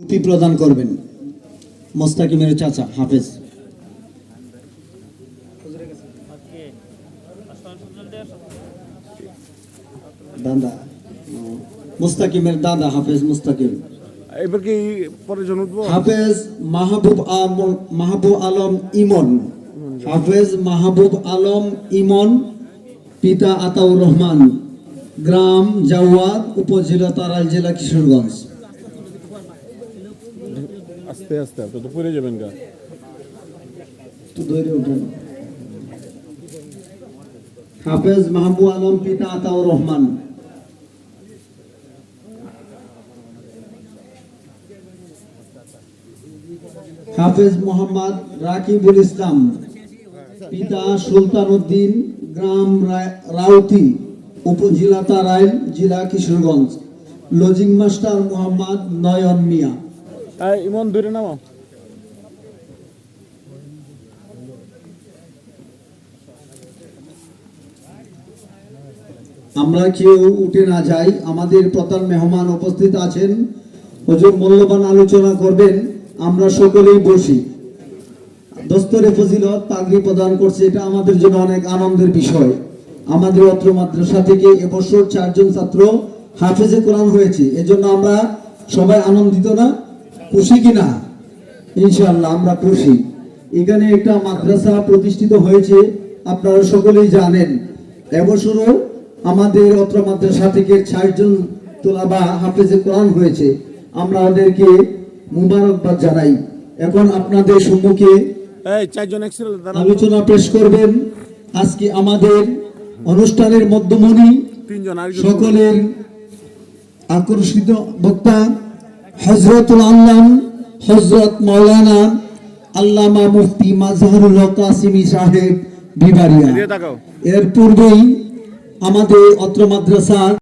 টুপি প্রদান করবেন। মোস্তাকিমের চাচা হাফেজ। দাদা মুস্তাকিমের দাদা হাফেজ মুস্তাকিম। এবার কি পরে জন হাফেজ মাহবুব আম- মাহবুব আলম ইমন। হাফেজ মাহবুব আলম ইমন পিতা আতাউর রহমান। গ্রাম জাওয়াদ উপজেলা তারাল জেলা কিশোরগঞ্জ। আস্তে আস্তে আপনি তো পড়ে যাবেন গা হাফেজ মাহবুব আলম পিতা আতাউর রহমান হাফেজ মোহাম্মদ রাকিবুল ইসলাম পিতা সুলতান উদ্দিন গ্রাম রাউতি উপজেলা তারাইল জেলা কিশোরগঞ্জ লজিং মাস্টার মোহাম্মদ নয়ন মিয়া ইমন, দূরে নামো। আমরা কেউ উঠে না যাই, আমাদের প্রধান মেহমান উপস্থিত আছেন। হুজুর মূল্যবান আলোচনা করবেন, আমরা সকলেই বসি। দস্তরে ফজিলত, পাগড়ি প্রদান করছে, এটা আমাদের জন্য অনেক আনন্দের বিষয়। আমাদের অত্র মাদ্রাসা থেকে এবছর চারজন ছাত্র হাফেজে কোরআন হয়েছে, এজন্য আমরা সবাই আনন্দিত না। খুশি কিনা? ইনশাল্লাহ আমরা খুশি। এখানে একটা মাদ্রাসা প্রতিষ্ঠিত হয়েছে আপনারা সকলেই জানেন। এবছরও আমাদের অত্র মাদ্রাসা থেকে চারজন তোলাবা হাফেজে কোরআন হয়েছে। আমরা ওদেরকে মুবারকবাদ জানাই। এখন আপনাদের সম্মুখে আলোচনা পেশ করবেন। আজকে আমাদের অনুষ্ঠানের মধ্যমণি সকলের আকর্ষিত বক্তা। হজরতুল আল্লাম হজরত মৌলানা আল্লামা মুফতি মাজহারুল কাসিমি সাহেব বিবারিয়া এর পূর্বেই আমাদের অত্র মাদ্রাসা